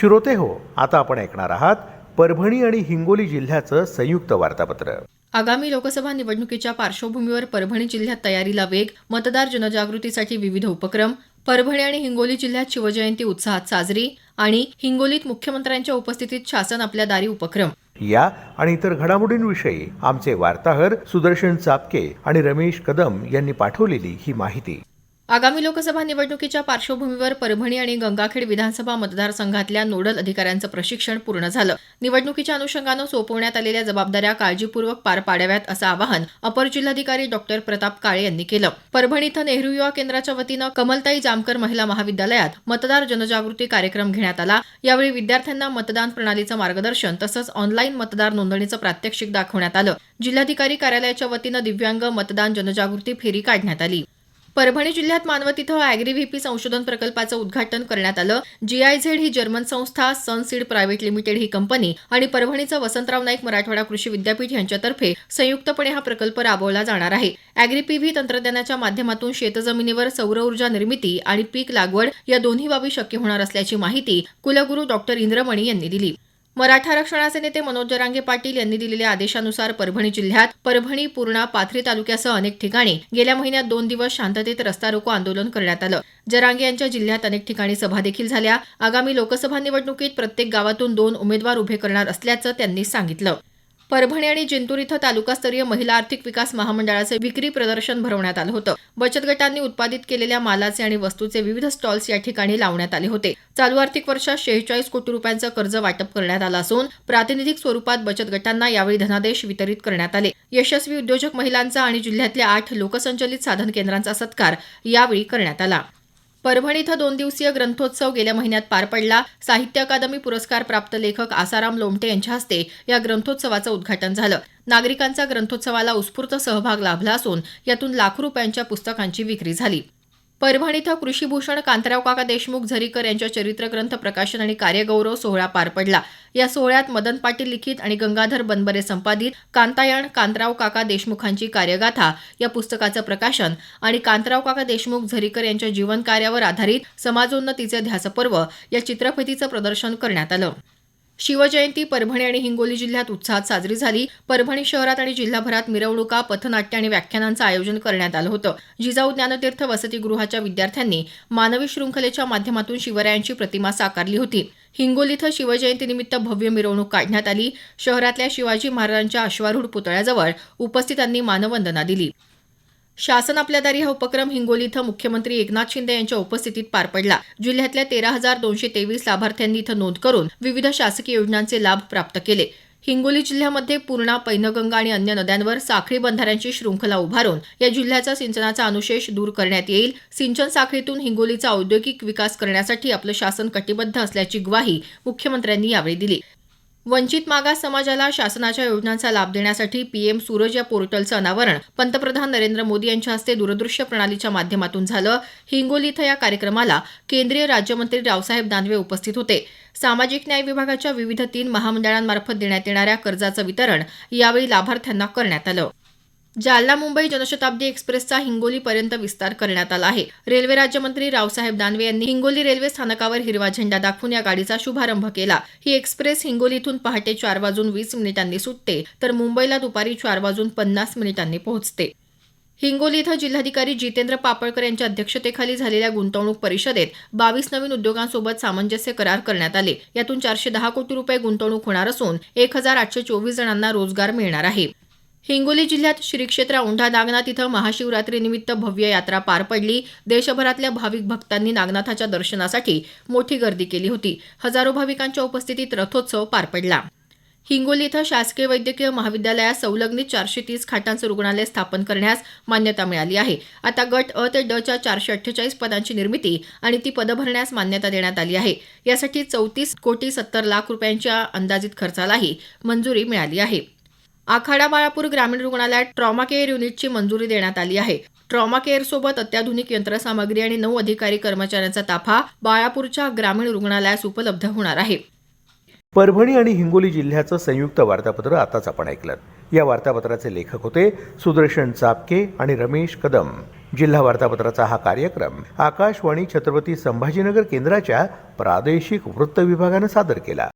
श्रोते हो. आता आपण ऐकणार आहात परभणी आणि हिंगोली जिल्ह्याचं संयुक्त वार्तापत्र. आगामी लोकसभा निवडणुकीच्या पार्श्वभूमीवर परभणी जिल्ह्यात तयारीला वेग मतदार जनजागृतीसाठी विविध उपक्रम परभणी आणि हिंगोली जिल्ह्यात शिवजयंती उत्साहात साजरी आणि हिंगोलीत मुख्यमंत्र्यांच्या उपस्थितीत शासन आपल्या दारी उपक्रम. या आणि इतर घडामोडींविषयी आमचे वार्ताहर सुदर्शन चापके आणि रमेश कदम यांनी पाठवलेली ही माहिती. आगामी लोकसभा निवडणुकीच्या पार्श्वभूमीवर परभणी आणि गंगाखेड विधानसभा मतदारसंघातल्या नोडल अधिकाऱ्यांचं प्रशिक्षण पूर्ण झालं. निवडणुकीच्या अनुषंगानं सोपवण्यात आलेल्या जबाबदाऱ्या काळजीपूर्वक पार पाडाव्यात असं आवाहन अपर जिल्हाधिकारी डॉक्टर प्रताप काळे यांनी केलं. परभणी इथं नेहरू युवा केंद्राच्या वतीनं कमलताई जामकर महिला महाविद्यालयात मतदार जनजागृती कार्यक्रम घेण्यात आला. यावेळी विद्यार्थ्यांना मतदान प्रणालीचं मार्गदर्शन तसंच ऑनलाईन मतदार नोंदणीचं प्रात्यक्षिक दाखवण्यात आलं. जिल्हाधिकारी कार्यालयाच्या वतीनं दिव्यांग मतदान जनजागृती फेरी काढण्यात आली. परभणी जिल्ह्यात मानवत इथं अॅग्री व्हीपी संशोधन प्रकल्पाचं उद्घाटन करण्यात आलं. जीआयझेड ही जर्मन संस्था सनसीड प्रायव्हेट लिमिटेड ही कंपनी आणि परभणीचं वसंतराव नाईक मराठवाडा कृषी विद्यापीठ यांच्यातर्फे संयुक्तपणे हा प्रकल्प राबवला जाणार आहे. अॅग्रीपीव्ही तंत्रज्ञानाच्या माध्यमातून शेतजमिनीवर सौर ऊर्जा निर्मिती आणि पीक लागवड या दोन्ही बाबी शक्य होणार असल्याची माहिती कुलगुरू डॉक्टर इंद्रमणी यांनी दिली. मराठा आरक्षणाचे नेते मनोज जरांगे पाटील यांनी दिलेल्या आदेशानुसार परभणी जिल्ह्यात परभणी पूर्णा पाथरी तालुक्यासह अनेक ठिकाणी गेल्या महिन्यात दोन दिवस शांततेत रस्ता रोको आंदोलन करण्यात आलं. जरांगे यांच्या जिल्ह्यात अनेक ठिकाणी सभा देखील झाल्या. आगामी लोकसभा निवडणुकीत प्रत्येक गावातून दोन उमेदवार उभे करणार असल्याचं त्यांनी सांगितलं. परभणी आणि जिंतूर इथं तालुकास्तरीय महिला आर्थिक विकास महामंडळाचे विक्री प्रदर्शन भरवण्यात आलं होतं. बचत गटांनी उत्पादित केलेल्या मालाचे आणि वस्तूचे विविध स्टॉल्स या ठिकाणी लावण्यात आले होते. चालू आर्थिक वर्षात शेहेचाळीस कोटी रुपयांचं कर्ज वाटप करण्यात आलं असून प्रातिनिधिक स्वरूपात बचत गटांना यावेळी धनादेश वितरित करण्यात आले. यशस्वी उद्योजक महिलांचा आणि जिल्ह्यातल्या आठ लोकसंचलित साधन केंद्रांचा सत्कार यावेळी करण्यात आला. परभणी इथं दोन दिवसीय ग्रंथोत्सव गेल्या महिन्यात पार पडला. साहित्य अकादमी पुरस्कार प्राप्त लेखक आसाराम लोमटे यांच्या हस्ते या ग्रंथोत्सवाचं उद्घाटन झालं. नागरिकांचा ग्रंथोत्सवाला उत्स्फूर्त सहभाग लाभला असून यातून लाखो रुपयांच्या पुस्तकांची विक्री झाली. परभणी इथं कृषीभूषण कांतराव काका देशमुख झरीकर यांच्या चरित्रग्रंथ प्रकाशन आणि कार्यगौरव सोहळा पार पडला. या सोहळ्यात मदन पाटील लिखित आणि गंगाधर बनबरे संपादित कांतायण कांतराव काका देशमुखांची कार्यगाथा या पुस्तकाचं प्रकाशन आणि कांतराव काका देशमुख झरीकर यांच्या जीवन कार्यावर आधारित समाजोन्नतीचे ध्यासपर्व या चित्रफितीचं प्रदर्शन करण्यात आलं. शिवजयंती परभणी आणि हिंगोली जिल्ह्यात उत्साहात साजरी झाली. परभणी शहरात आणि जिल्हाभरात मिरवणुका पथनाट्य आणि व्याख्यानांचं आयोजन करण्यात आलं होतं. जिजाऊ ज्ञानतीर्थ वसतिगृहाच्या विद्यार्थ्यांनी मानवी शृंखलेच्या माध्यमातून शिवरायांची प्रतिमा साकारली होती. हिंगोली इथं शिवजयंतीनिमित्त भव्य मिरवणूक काढण्यात आली. शहरातल्या शिवाजी महाराजांच्या अश्वारूढ पुतळ्याजवळ उपस्थितांनी मानवंदना दिली. शासन आपल्या दारी हा उपक्रम हिंगोली इथं मुख्यमंत्री एकनाथ शिंदे यांच्या उपस्थितीत पार पडला. जिल्ह्यातल्या तेरा हजार दोनशे तेवीस लाभार्थ्यांनी इथं नोंद करून विविध शासकीय योजनांचे लाभ प्राप्त केले. हिंगोली जिल्ह्यामध्ये पूर्णा पैनगंगा आणि अन्य नद्यांवर साखळी बंधाऱ्यांची शृंखला उभारून या जिल्ह्याचा सिंचनाचा अनुशेष दूर करण्यात येईल. सिंचन साखळीतून हिंगोलीचा औद्योगिक विकास करण्यासाठी आपलं शासन कटिबद्ध असल्याची ग्वाही मुख्यमंत्र्यांनी यावेळी दिली. वंचित मागास समाजाला शासनाच्या योजनांचा लाभ देण्यासाठी पीएम सूरज या पोर्टलचं अनावरण पंतप्रधान नरेंद्र मोदी यांच्या हस्ते दूरदृश्य प्रणालीच्या माध्यमातून झालं. हिंगोली इथं या कार्यक्रमाला केंद्रीय राज्यमंत्री रावसाहेब दानवे उपस्थित होते. सामाजिक न्याय विभागाच्या विविध तीन महामंडळांमार्फत देण्यात येणाऱ्या कर्जाचं वितरण यावेळी लाभार्थ्यांना करण्यात आलं. जालना मुंबई जनशताब्दी एक्सप्रेसचा हिंगोलीपर्यंत विस्तार करण्यात आला आहे. रेल्वे राज्यमंत्री रावसाहेब दानवे यांनी हिंगोली रेल्वे स्थानकावर हिरवा झेंडा दाखवून या गाडीचा शुभारंभ केला. ही एक्सप्रेस हिंगोली इथून पहाटे चार वाजून वीस मिनिटांनी सुटते तर मुंबईला दुपारी चार वाजून पन्नास मिनिटांनी पोहोचते. हिंगोली इथं जिल्हाधिकारी जितेंद्र पापळकर यांच्या अध्यक्षतेखाली झालेल्या गुंतवणूक परिषदेत बावीस नवीन उद्योगांसोबत सामंजस्य करार करण्यात आले. यातून चारशे दहा कोटी रुपये गुंतवणूक होणार असून एक हजार आठशे चोवीस जणांना रोजगार मिळणार आहे. हिंगोली जिल्ह्यात श्री क्षेत्र औंढा नागनाथ इथं महाशिवरात्रीनिमित्त भव्य यात्रा पार पडली. देशभरातल्या भाविक भक्तांनी नागनाथाच्या दर्शनासाठी मोठी गर्दी केली होती. हजारो भाविकांच्या उपस्थितीत रथोत्सव पार पडला. हिंगोली इथं शासकीय वैद्यकीय महाविद्यालयात संलग्नित चारशे तीस खाटांचं रुग्णालय स्थापन करण्यास मान्यता मिळाली आहे. आता गट अ ते ड च्या चारशे अठ्ठेचाळीस पदांची निर्मिती आणि ती पदं भरण्यास मान्यता देण्यात आली आहे. यासाठी चौतीस कोटी सत्तर लाख रुपयांच्या अंदाजित खर्चालाही मंजुरी मिळाली आहे. आखाडा बाळापूर ग्रामीण रुग्णालयात ट्रॉमा केअर युनिटची मंजुरी देण्यात आली आहे. ट्रॉमा केअर सोबत अत्याधुनिक यंत्रसामग्री आणि नऊ अधिकारी कर्मचाऱ्यांचा ताफा बाळापूरच्या ग्रामीण रुग्णालयास उपलब्ध होणार आहे. परभणी आणि हिंगोली जिल्ह्याचं संयुक्त वार्तापत्र आताच आपण ऐकलं. या वार्तापत्राचे लेखक होते सुदर्शन चापके आणि रमेश कदम. जिल्हा वार्तापत्राचा हा कार्यक्रम आकाशवाणी छत्रपती संभाजीनगर केंद्राच्या प्रादेशिक वृत्त विभागानं सादर केला.